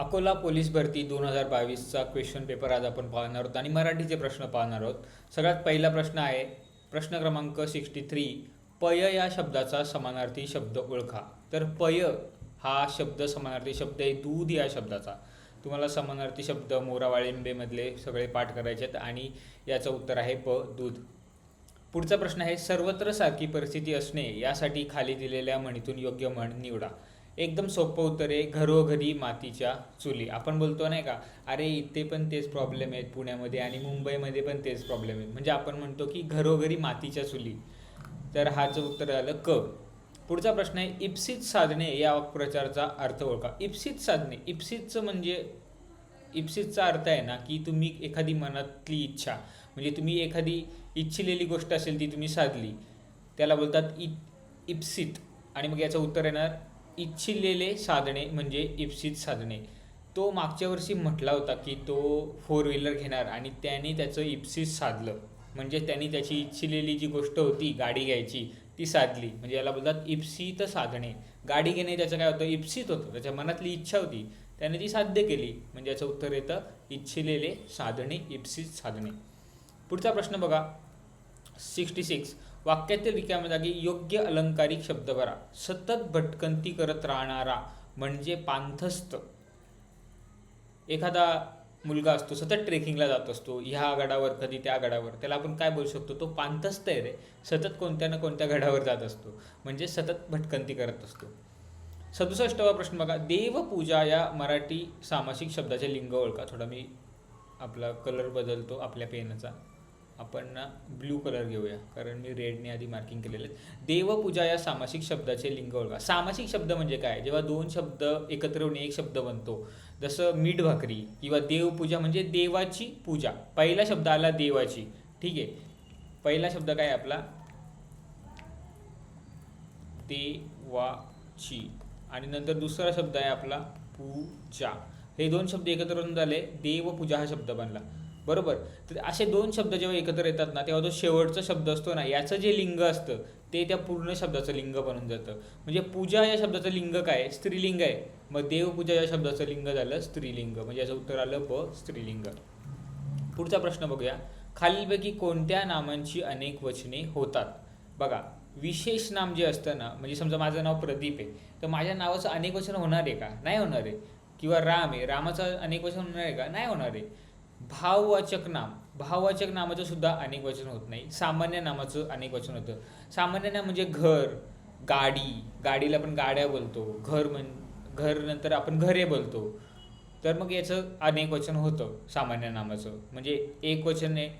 Akola police भरती दोन हजार बावीसचा क्वेश्चन पेपर आज आपण पाहणार आहोत आणि मराठीचे प्रश्न पाहणार आहोत. सगळ्यात पहिला प्रश्न आहे प्रश्न क्रमांक सिक्स्टी थ्री पय या शब्दाचा समानार्थी शब्द ओळखा. तर पय हा शब्द समानार्थी शब्द आहे दूध या शब्दाचा. तुम्हाला समानार्थी शब्द मोरा वाळिंबेमधले सगळे पाठ करायचे आहेत आणि याचं उत्तर आहे प दूध. पुढचा प्रश्न आहे सर्वत्र सारखी परिस्थिती असणे यासाठी खाली दिलेल्या म्हणीतून योग्य म्हण निवडा. एकदम सोपं उत्तर आहे घरोघरी मातीच्या चुली. आपण बोलतो नाही का अरे इथे पण तेच प्रॉब्लेम आहेत पुण्यामध्ये आणि मुंबईमध्ये पण तेच प्रॉब्लेम आहेत. म्हणजे आपण म्हणतो की घरोघरी मातीच्या चुली. तर हाचं उत्तर आलं क. पुढचा प्रश्न आहे इप्सित साधने या वाक्प्रचाराचा अर्थ ओळखा. इप्सित साधने इप्सितचं म्हणजे इप्सितचा अर्थ आहे ना की तुम्ही एखादी मनातली इच्छा म्हणजे तुम्ही एखादी इच्छिलेली गोष्ट असेल ती तुम्ही साधली त्याला बोलतात इ इप्सित. आणि मग याचं उत्तर येणार इच्छिलेले साधने म्हणजे इप्सित साधणे तो मागच्या वर्षी म्हटला होता की तो फोर व्हीलर घेणार आणि त्याने त्याचं इप्सित साधलं. म्हणजे त्यांनी त्याची इच्छिलेली जी गोष्ट होती गाडी घ्यायची ती साधली. म्हणजे याला बोलतात इप्सित साधणे गाडी घेणे त्याचं काय होतं? इप्सित होतं. त्याच्या मनातली इच्छा होती. त्याने ती साध्य केली. म्हणजे याचं उत्तर येतं इच्छिलेले साधणे इप्सित साधणे पुढचा प्रश्न बघा. सिक्स्टी सिक्स वाक्यातील रिकाम्या जागी योग्य अलंकारिक शब्द भरा सतत भटकंती करत राहणारा म्हणजे पांथस्थ एखादा मुलगा असतो सतत ट्रेकिंगला जात असतो ह्या गडावर कधी त्या गडावर त्याला आपण काय बोलू शकतो? तो पांथस्थ आहे रे. सतत कोणत्या ना कोणत्या गडावर जात असतो म्हणजे सतत भटकंती करत असतो. सदुसष्टवा प्रश्न बघा. देवपूजा या मराठी सामासिक शब्दाचे लिंग ओळखा. थोडा मी आपला कलर बदलतो आपल्या पेनाचा. आपण ना ब्ल्यू कलर घेऊया कारण मी रेडने आधी मार्किंग केलेले आहेत. देवपूजा या सामासिक शब्दाचे लिंग ओळखा. सामासिक शब्द म्हणजे काय? जेव्हा दोन शब्द एकत्र होऊन एक शब्द बनतो जसं मीठ भाकरी किंवा देवपूजा म्हणजे देवाची पूजा. पहिला शब्द आला देवाची. ठीक आहे? पहिला शब्द काय आपला? देवाची. आणि नंतर दुसरा शब्द आहे आपला पूजा. हे दोन शब्द एकत्र होऊन झाले. देवपूजा हा शब्द बनला. बरोबर. तर असे दोन शब्द जेव्हा एकत्र येतात ना तेव्हा तो शेवटचा शब्द असतो ना याचं जे लिंग असतं ते त्या पूर्ण शब्दाचं लिंग बनून जातं. म्हणजे पूजा या शब्दाचं लिंग काय? स्त्रीलिंग आहे. मग देवपूजा या शब्दाचं लिंग झालं स्त्रीलिंग. म्हणजे याचं उत्तर आलं प स्त्रीलिंग. पुढचा प्रश्न बघूया. खालीलपैकी कोणत्या नामांची अनेक वचने होतात? बघा विशेष नाम जे असतं ना म्हणजे समजा माझं नाव प्रदीप आहे तर माझ्या नावाचं अनेक वचन होणार आहे का? नाही होणार आहे. किंवा राम आहे रामाचं अनेक वचन होणार आहे का? नाही होणार आहे. भाववाचक नाम. भाववाचक नामाचं सुद्धा अनेक वचन होत नाही. सामान्य नामाचं अनेक वचन होतं. सामान्य नाम म्हणजे घर गाडी. गाडीला आपण गाड्या बोलतो. घर म्हण घर नंतर आपण घरे बोलतो. तर मग याचं अनेक वचन होतं सामान्य नामाचं. म्हणजे एक वचन आहे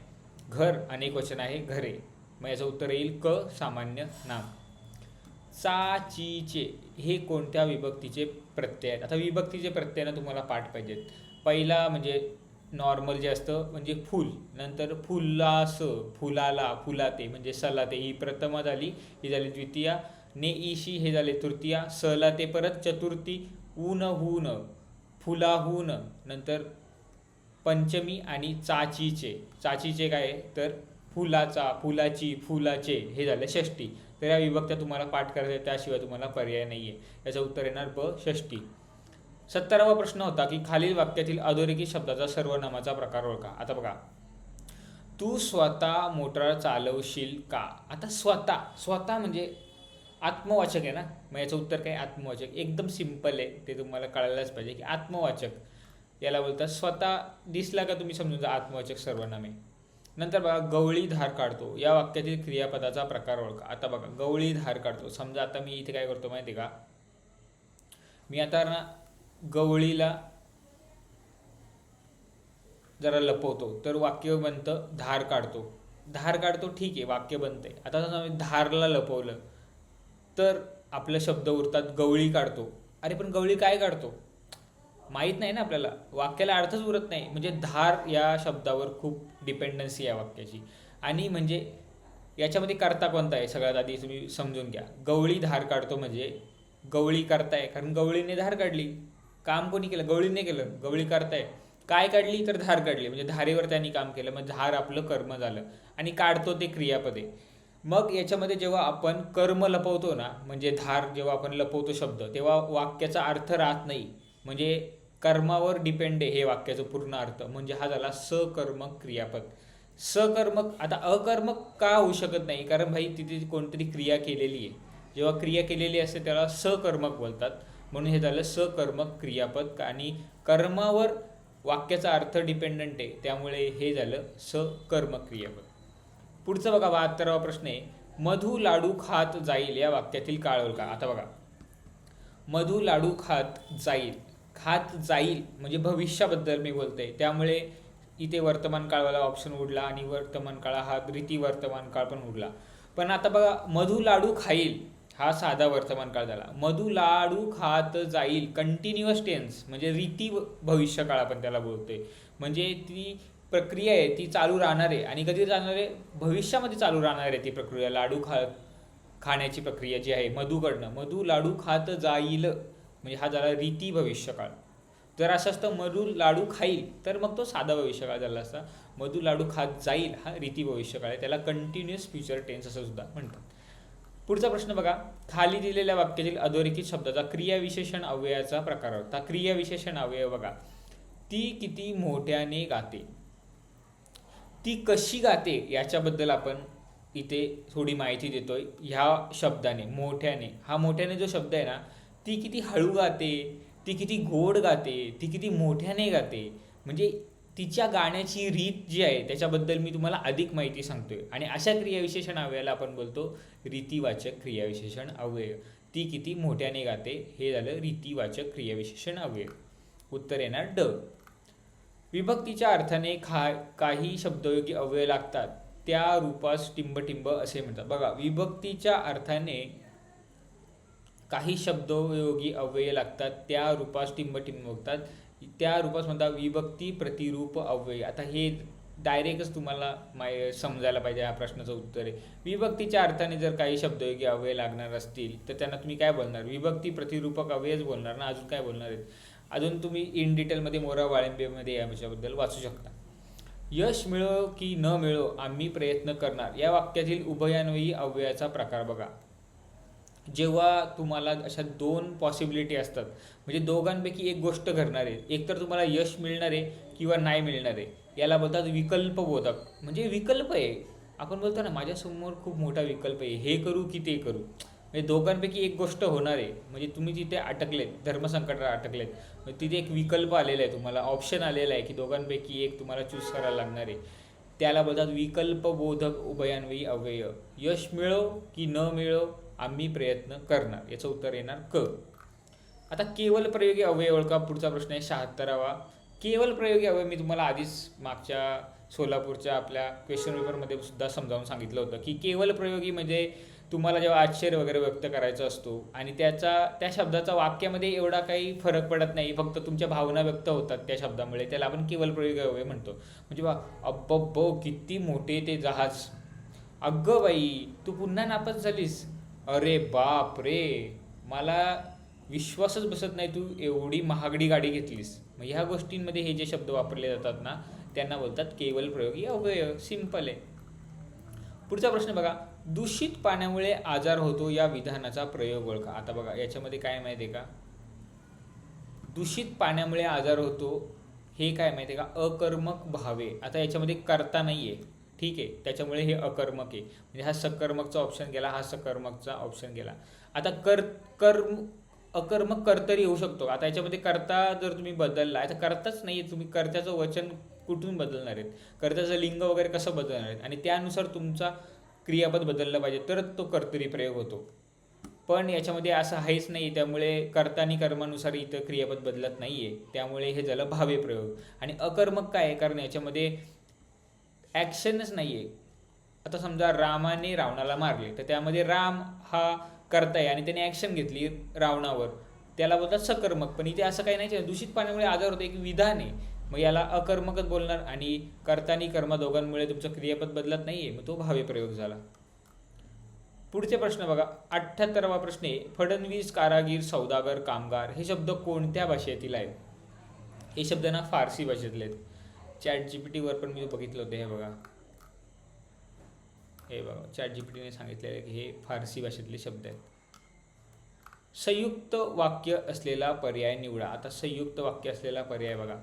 घर अनेक वचन आहे घरे. मग याचं उत्तर येईल क सामान्य नाम. चाचीचे हे कोणत्या विभक्तीचे प्रत्यय आहेत? आता विभक्तीचे प्रत्यय ना तुम्हाला पाठ पाहिजेत. पहिला म्हणजे नॉर्मल जे असतं म्हणजे फुल. नंतर फुल्लास फुलाला फुलाते म्हणजे सलाते. ही प्रथमा झाली ही झाली द्वितीया. ने ईशी हे झाले तृतीया. सला ते परत चतुर्थी ऊन हून फुलाहून नंतर पंचमी आणि चाचीचे. चाचीचे काय? तर फुलाचा फुलाची फुलाचे हे झालं षष्टी तर या विभक्त्या तुम्हाला पाठ करायचं त्याशिवाय तुम्हाला पर्याय नाही आहे याचं उत्तर येणार ब षष्टी सत्तरावा प्रश्न होता की खालील वाक्यातील अधोरेखित शब्दाचा सर्वनामाचा प्रकार ओळखा. आता बघा. तू स्वतः मोटार चालवशील का? आता स्वतः. स्वतः म्हणजे आत्मवाचक आहे ना? मग याचं उत्तर काय? आत्मवाचक. एकदम सिंपल आहे. ते तुम्हाला कळायलाच पाहिजे की आत्मवाचक. याला बोलतात स्वतः दिसला का तुम्ही समजून जा आत्मवाचक सर्वनामे. नंतर बघा गवळी धार काढतो. या वाक्यातील क्रियापदाचा प्रकार ओळखा. आता बघा गवळी धार काढतो. समजा आता मी इथे काय करतो माहिती आहे का? मी आता ना गवळीला जरा लपवतो. तर वाक्य बनतं धार काढतो. धार काढतो ठीक आहे वाक्य बनते आता जर आम्ही धारला लपवलं तर आपला शब्द उरतात गवळी काढतो. अरे पण गवळी काय काढतो? माहीत नाही ना आपल्याला. वाक्याला अर्थच उरत नाही. म्हणजे धार या शब्दावर खूप डिपेंडन्सी आहे वाक्याची. आणि म्हणजे याच्यामध्ये करता कोणता आहे? सगळ्यात आधी तुम्ही समजून घ्या. गवळी धार काढतो म्हणजे गवळी करताय. कारण गवळीने धार काढली. काम कोणी केलं? गवळीने केलं. गवळी करताय. काय काढली तर धार काढली. म्हणजे धारेवर त्यांनी काम केलं. मग धार आपलं कर्म झालं. आणि काढतो ते क्रियापदे. मग याच्यामध्ये जेव्हा आपण कर्म लपवतो ना म्हणजे धार जेव्हा आपण लपवतो शब्द तेव्हा वाक्याचा अर्थ राहत नाही. म्हणजे कर्मावर डिपेंड आहे हे वाक्याचं पूर्ण अर्थ. म्हणजे हा झाला सकर्मक क्रियापद. सकर्मक आता अकर्मक का होऊ शकत नाही? कारण भाई तिथे कोणतरी क्रिया केलेली आहे. जेव्हा क्रिया केलेली असते त्याला सकर्मक बोलतात. म्हणून हे झालं सकर्मक क्रियापद. आणि कर्मावर वाक्याचा अर्थ डिपेंडंट आहे. त्यामुळे हे झालं सकर्मक क्रियापद. पुढचं बघा बहात्तरावा प्रश्न आहे. मधु लाडू खात जाईल या वाक्यातील काळ का? आता बघा. मधु लाडू खात जाईल. खात जाईल म्हणजे भविष्याबद्दल मी बोलतोय. त्यामुळे इथे वर्तमान काळवाला ऑप्शन उडला आणि वर्तमान काळ हा रीती वर्तमान काळ पण उडला. पण आता बघा मधु लाडू खाईल. हा साधा वर्तमान काळ झाला. मधू लाडू खात जाईल. कंटिन्युअस टेन्स म्हणजे रीती भविष्यकाळ आपण त्याला बोलतोय. म्हणजे ती प्रक्रिया आहे ती चालू राहणार आहे. आणि कधी राहणार आहे? भविष्यामध्ये चालू राहणार आहे ती प्रक्रिया. लाडू खा खाण्याची प्रक्रिया जी आहे मधूकडनं. मधू लाडू खात जाईल. म्हणजे हा झाला रीती भविष्यकाळ. जर असं असतं मधू लाडू खाईल. तर मग तो साधा भविष्यकाळ झाला असता. मधू लाडू खात जाईल हा रीती भविष्यकाळ आहे. त्याला कंटिन्युअस फ्युचर टेन्स असं सुद्धा म्हणतात. पुढचा प्रश्न बघा. खाली दिलेल्या वाक्यातील अधोरेखित शब्दाचा क्रियाविशेषण अव्ययाचा प्रकार होता क्रियाविशेषण अव्यय बघा. ती किती मोठ्याने गाते? ती कशी गाते? याच्याबद्दल आपण इथे थोडी माहिती देतोय. ह्या शब्दाने मोठ्याने. हा मोठ्याने जो शब्द आहे ना ती किती हळू गाते? ती किती गोड गाते? ती किती मोठ्याने गाते? म्हणजे तिच्या गाण्याची रीत जी आहे त्याच्याबद्दल मी तुम्हाला अधिक माहिती सांगतोय. आणि अशा क्रियाविशेषण अवयाला आपण बोलतो रीतीवाचक क्रियाविशेषण अवयव ती किती मोठ्याने गाते हे झालं रीतीवाचक क्रियाविशेषण अव्यय. उत्तर येणार ड. विभक्तीच्या अर्थाने खा काही शब्दयोगी अवयव लागतात त्या रूपास टिंबटिंब असे म्हणतात. बघा विभक्तीच्या अर्थाने काही शब्दयोगी अव्यय लागतात त्या रूपास टिंबटिंब बघतात त्या रूपात म्हणतात विभक्ती प्रतिरूप अव्यय. आता हे डायरेक्टच तुम्हाला माय समजायला पाहिजे या प्रश्नाचं उत्तर आहे. विभक्तीच्या अर्थाने जर काही शब्दयोगी अव्यय लागणार असतील तर त्यांना तुम्ही काय बोलणार? विभक्ती प्रतिरूपक अव्ययच बोलणार ना? अजून काय बोलणार आहेत? अजून तुम्ही इन डिटेलमध्ये मोरा वाळिंबेमध्ये याच्याबद्दल वाचू शकता. यश मिळो की न मिळो आम्ही प्रयत्न करणार. या वाक्यातील उभयान्वयी अव्ययाचा प्रकार बघा. जेव्हा तुम्हाला अशा दोन पॉसिबिलिटी असतात म्हणजे दोघांपैकी एक गोष्ट घडणार आहे एक तर तुम्हाला यश मिळणार आहे किंवा नाही मिळणार आहे याला बोलतात विकल्प बोधक म्हणजे विकल्प आहे. आपण बोलतो ना माझ्यासमोर खूप मोठा विकल्प आहे. हे करू की ते करू. म्हणजे दोघांपैकी एक गोष्ट होणार आहे. म्हणजे तुम्ही तिथे अटकलेत धर्मसंकटात अटकलेत म्हणजे तिथे एक विकल्प आलेला आहे तुम्हाला. ऑप्शन आलेला आहे की दोघांपैकी एक तुम्हाला चूज करायला लागणार आहे. त्याला बोलतात विकल्प बोधक उभयान्वयी अव्यय. यश मिळो की न मिळो आम्ही प्रयत्न करणार. याचं उत्तर येणार क. आता केवल प्रयोगी अवयव ओळखा. पुढचा प्रश्न आहे शहात्तरावा. केवल प्रयोगी अवयव मी तुम्हाला आधीच मागच्या सोलापूरच्या आपल्या क्वेश्चन पेपरमध्ये सुद्धा समजावून सांगितलं होतं की केवल प्रयोगी म्हणजे तुम्हाला जेव्हा आश्चर्य वगैरे व्यक्त करायचा असतो आणि त्याचा त्या शब्दाचा वाक्यामध्ये एवढा काही फरक पडत नाही फक्त तुमच्या भावना व्यक्त होतात त्या शब्दामुळे. त्याला आपण केवल प्रयोग अवय म्हणतो. म्हणजे बा अब्ब किती मोठे ते जहाज. अगं बाई तू पुन्हा नापास झालीस. अरे बाप रे मला विश्वासच बसत नाही तू एवढी महागडी गाडी घेतलीस. मग ह्या गोष्टींमध्ये हे जे शब्द वापरले जातात ना त्यांना बोलतात केवल प्रयोग. या अव्यय सिंपल आहे. पुढचा प्रश्न बघा दूषित पाण्यामुळे आजार होतो या विधानाचा प्रयोग ओळखा. आता बघा याच्यामध्ये काय माहिती आहे का? दूषित पाण्यामुळे आजार होतो हे काय माहिती आहे का? अकर्मक भावे. आता याच्यामध्ये करता नाही आहे ठीक आहे त्याच्यामुळे हे अकर्मक आहे. म्हणजे हा सकर्मकचा ऑप्शन गेला हा सकर्मकचा ऑप्शन गेला. आता कर कर्म अकर्मक कर्तरी होऊ शकतो. आता याच्यामध्ये करता जर तुम्ही बदलला आता करताच नाही तुम्ही कर्त्याचं वचन कुठून बदलणार आहेत? कर्त्याचं लिंग वगैरे कसं बदलणार आहेत? आणि त्यानुसार तुमचा क्रियापद बदलला पाहिजे तर तो कर्तरी प्रयोग होतो. पण याच्यामध्ये असं आहेच नाही त्यामुळे कर्ता आणि कर्मानुसार इथं क्रियापद बदलत नाही आहे त्यामुळे हे झालं भावे प्रयोग. आणि अकर्मक काय आहे? कारण याच्यामध्ये ॲक्शनच नाही आहे आता समजा रामाने रावणाला मारले तर त्यामध्ये राम हा करताय आणि त्याने ॲक्शन घेतली रावणावर. त्याला बोलतात सकर्मक पण इथे असं काही नाही दूषित पाण्यामुळे आजार होतो. एक विधान आहे. मग याला अकर्मकच बोलणार आणि कर्तानी कर्मा कर्म दोघांमुळे तुमचं क्रियापद बदलत नाही आहे मग तो भावे प्रयोग झाला. पुढचे प्रश्न बघा. अठ्ठ्याहत्तरावा प्रश्न आहे. फडणवीस कारागीर सौदागर कामगार हे शब्द कोणत्या भाषेतील आहेत? हे शब्द ना फारसी भाषेतले आहेत. चॅट जी पी टीवर पण मी बघितलं होतं हे बघा. हे बघा चॅट जी पी टीने सांगितलेलं की हे फारसी भाषेतले शब्द आहेत. संयुक्त वाक्य असलेला पर्याय निवडा. आता संयुक्त वाक्य असलेला पर्याय बघा.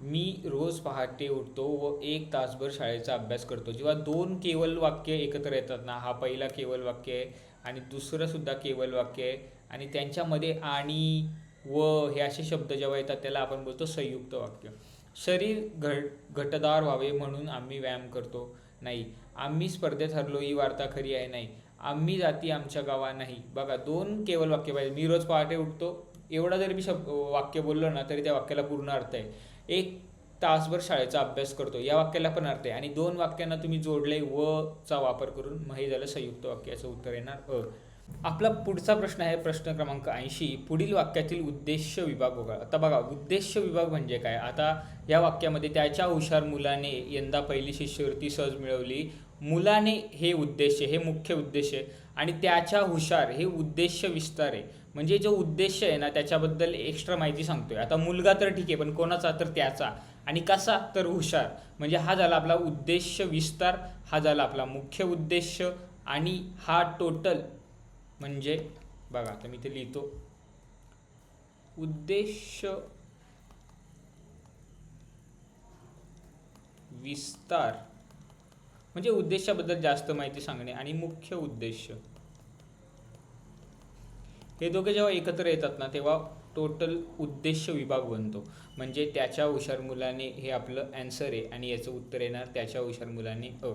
मी रोज पहाटे उठतो व एक तासभर शाळेचा अभ्यास करतो. जेव्हा दोन केवल वाक्य एकत्र येतात ना हा पहिला केवल वाक्य आहे आणि दुसरं सुद्धा केवल वाक्य आहे आणि त्यांच्यामध्ये आणि व हे असे शब्द जेव्हा येतात त्याला आपण बोलतो संयुक्त वाक्य. शरीर घट घटदार व्हावे म्हणून आम्ही व्यायाम करतो. नाही आम्ही स्पर्धेत हरलो ही वार्ता खरी आहे नाही. आम्ही जाती आमच्या गावा नाही. बघा दोन केवल वाक्य पाहिजे. मी रोज पहाटे उठतो. एवढा जरी मी शब्द वाक्य बोललो ना तरी त्या वाक्याला पूर्ण अर्थ आहे. एक तासभर शाळेचा अभ्यास करतो. या वाक्याला पण अर्थ आहे. आणि दोन वाक्यांना तुम्ही जोडले व चा वापर करून मग हे झालं संयुक्त वाक्याचं उत्तर येणार अ. आपला पुढचा प्रश्न आहे प्रश्न क्रमांक ऐंशी. पुढील वाक्यातील उद्देश विभाग वगळा आता बघा उद्देश विभाग म्हणजे काय? आता या वाक्यामध्ये त्याच्या हुशार मुलाने यंदा पहिली शिष्यवृत्ती सहज मिळवली. मुलाने हे उद्देश हे मुख्य उद्देश आहे. आणि त्याच्या हुशार हे उद्देश विस्तार आहे. म्हणजे जो उद्देश आहे ना त्याच्याबद्दल एक्स्ट्रा माहिती सांगतोय. आता मुलगा तर ठीक आहे पण कोणाचा तर त्याचा. आणि कसा तर हुशार. म्हणजे हा झाला आपला उद्देश विस्तार हा झाला आपला मुख्य उद्देश आणि हा टोटल म्हणजे बघा आता मी ते लिहितो. उद्देश विस्तार. म्हणजे उद्देशाबद्दल जास्त माहिती सांगणे आणि मुख्य उद्देश. हे दोघे जेव्हा एकत्र येतात ना तेव्हा टोटल उद्देश विभाग बनतो. म्हणजे त्याच्या हुशार मुलाने हे आपलं ॲन्सर आहे आणि याचं उत्तर येणार त्याच्या हुशार मुलाने अ.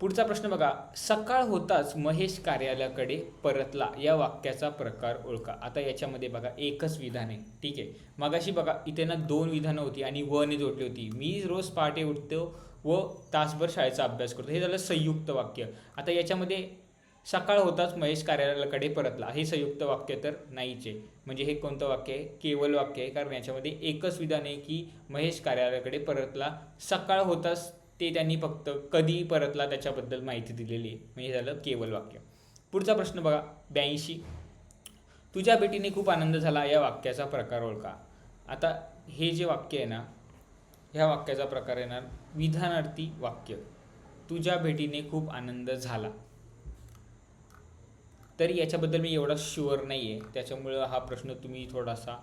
पुढचा प्रश्न बघा. सकाळ होताच महेश कार्यालयाकडे परतला. या वाक्याचा प्रकार ओळखा. आता याच्यामध्ये बघा एकच विधान आहे. ठीक आहे? मगाशी बघा इथे ना दोन विधानं होती आणि वने जोडली होती. मी रोज पहाटे उठतो व तासभर शाळेचा अभ्यास करतो. हे झालं संयुक्त वाक्य. आता याच्यामध्ये सकाळ होताच महेश कार्यालयाकडे परतला. हे संयुक्त वाक्य तर नाहीच आहे. म्हणजे हे कोणतं वाक्य आहे? केवल वाक्य आहे. कारण याच्यामध्ये एकच विधान आहे की महेश कार्यालयाकडे परतला. सकाळ होताच ते त्यांनी फक्त कधी परतला त्याच्याबद्दल माहिती दिलेली आहे. म्हणजे झालं केवल वाक्य. पुढचा प्रश्न बघा ब्याऐंशी. तुझ्या भेटीने खूप आनंद झाला या वाक्याचा प्रकार ओळखा. आता हे जे वाक्य आहे ना ह्या वाक्याचा प्रकार येणार विधानार्थी वाक्य. तुझ्या भेटीने खूप आनंद झाला. तरी याच्याबद्दल मी एवढा शुअर नाही आहे त्याच्यामुळं हा प्रश्न तुम्ही थोडासा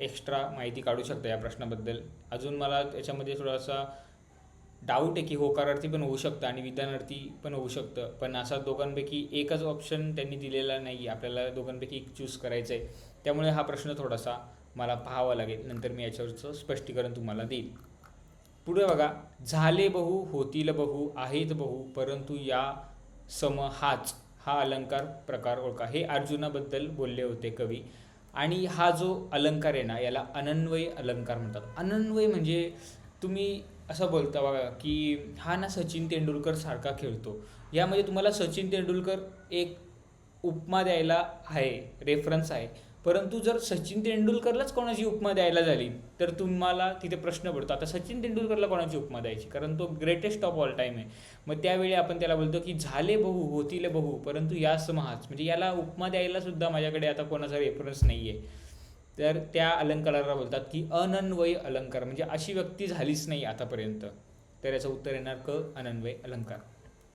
एक्स्ट्रा माहिती काढू शकता या प्रश्नाबद्दल. अजून मला त्याच्यामध्ये थोडासा डाऊट आहे की होकारार्थी पण होऊ शकतं आणि विधानार्थी पण होऊ शकतं. पण असा दोघांपैकी एकच ऑप्शन त्यांनी दिलेला नाही आपल्याला दोघांपैकी एक चूज करायचं आहे. त्यामुळे हा प्रश्न थोडासा मला पाहावा लागेल. नंतर मी याच्यावरचं स्पष्टीकरण तुम्हाला देईल. पुढे बघा. झाले बहु होतील बहु आहेत बहु परंतु या सम हाच हा अलंकार प्रकार ओळखा. हे अर्जुनाबद्दल बोलले होते कवी. आणि हा जो अलंकार आहे ना याला अनन्वय अलंकार म्हणतात. अनन्वय म्हणजे तुम्ही असं बोलता बघा की हा ना सचिन तेंडुलकर सारखा खेळतो. यामध्ये तुम्हाला सचिन तेंडुलकर एक उपमा द्यायला आहे रेफरन्स आहे. परंतु जर सचिन तेंडुलकरलाच कोणाची उपमा द्यायला झाली तर तुम्हाला तिथे प्रश्न पडतो. आता सचिन तेंडुलकरला कोणाची उपमा द्यायची? कारण तो ग्रेटेस्ट ऑफ ऑल टाईम आहे. मग त्यावेळी आपण त्याला बोलतो की झाले बहू होतील बहू परंतु या महाच म्हणजे याला उपमा द्यायला सुद्धा माझ्याकडे आता कोणाचा रेफरन्स नाही आहे तर त्या अलंकाराला बोलतात की अनन्वय अलंकार म्हणजे अशी व्यक्ती झालीच नाही आतापर्यंत. तर याचं उत्तर येणार क अनन्वय अलंकार.